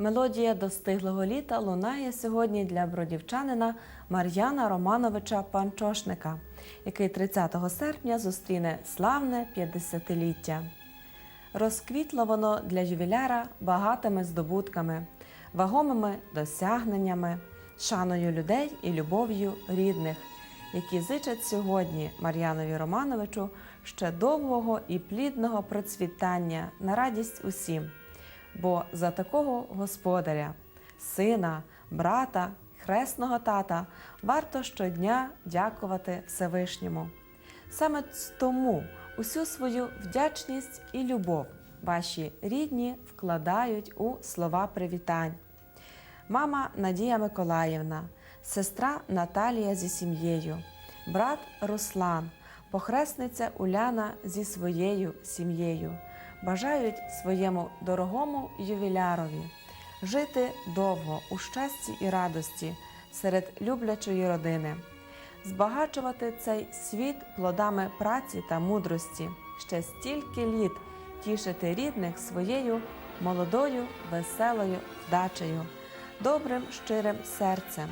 Мелодія достиглого літа лунає сьогодні для бродівчанина Мар'яна Романовича Панчошника, який 30 серпня зустріне славне 50-ліття. Розквітло воно для ювіляра багатими здобутками, вагомими досягненнями, шаною людей і любов'ю рідних, які зичать сьогодні Мар'янові Романовичу ще довгого і плідного процвітання на радість усім. Бо за такого господаря, сина, брата, хресного тата варто щодня дякувати Всевишньому. Саме тому усю свою вдячність і любов ваші рідні вкладають у слова привітань. Мама Надія Миколаївна, сестра Наталія зі сім'єю, брат Руслан, похресниця Уляна зі своєю сім'єю бажають своєму дорогому ювілярові жити довго у щасті і радості серед люблячої родини, збагачувати цей світ плодами праці та мудрості, ще стільки літ тішити рідних своєю молодою, веселою вдачею, добрим щирим серцем,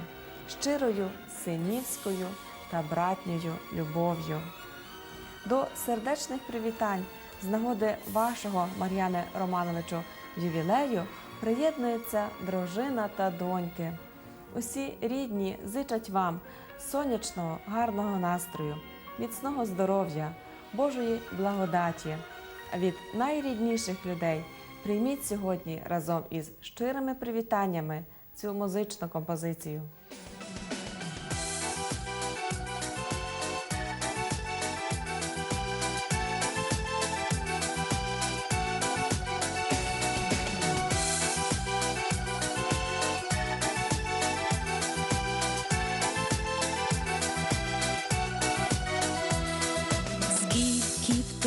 щирою синівською та братньою любов'ю. До сердечних привітань з нагоди вашого Мар'яне Романовичу ювілею приєднується дружина та доньки. Усі рідні зичать вам сонячного, гарного настрою, міцного здоров'я, Божої благодаті. А від найрідніших людей прийміть сьогодні разом із щирими привітаннями цю музичну композицію.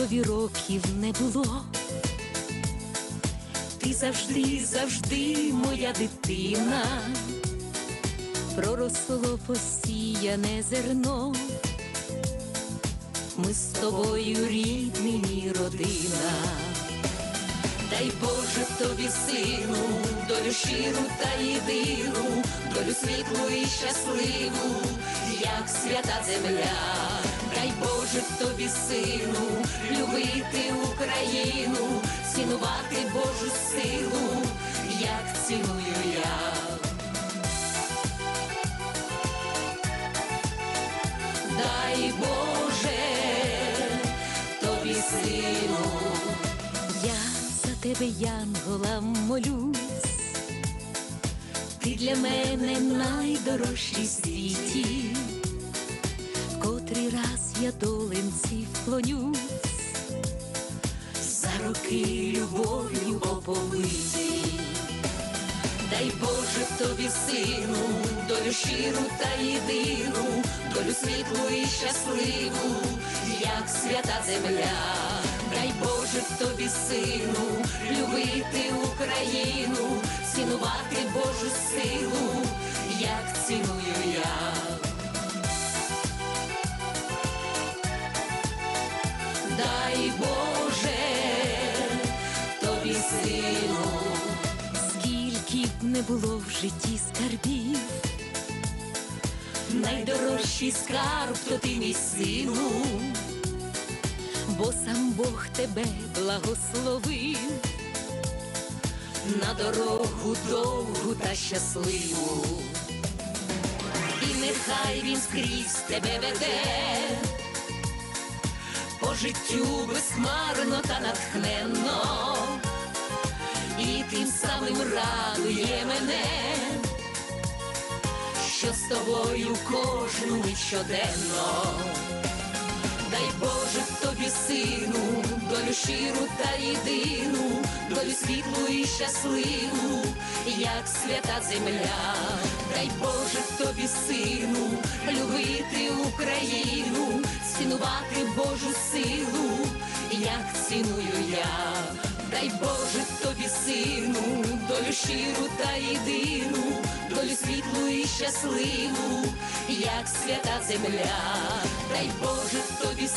Тобі років не було, ти завжди, завжди моя дитина, проросло посіяне зерно, ми з тобою рідний родина. Дай Боже тобі, сину, долю щиру та єдину, долю світлу і щасливу, як свята земля. Боже тобі, сину, любити Україну, цінувати Божу силу, як ціную я. Дай Боже тобі сину. Я за тебе, Янгола, молюсь, ти для мене найдорожчий в світі, я доленці вклонюсь, за роки любов'ю оповиті. Дай Боже тобі, сину, долю щиру та єдину, долю світлу і щасливу, як свята земля. Дай Боже тобі, сину, любити Україну, цінувати Божу силу, як ціную не було в житті скарбів, найдорожчий скарб то ти мій сину, бо сам Бог тебе благословив. На дорогу довгу та щасливу, і нехай він скрізь тебе веде. По життю безхмарно та натхненно, і тим самим радує мене, що з тобою кожну мить щоденно. Дай Боже тобі, сину, долю щиру та єдину, долю світлу і щасливу, як свята земля. Дай Боже тобі, сину, любити Україну, цінувати Божу силу, як ціную я. Дай Боже тобі, сину, долю щиру та єдину, долю світлу і щасливу, як свята земля. Дай Боже тобі,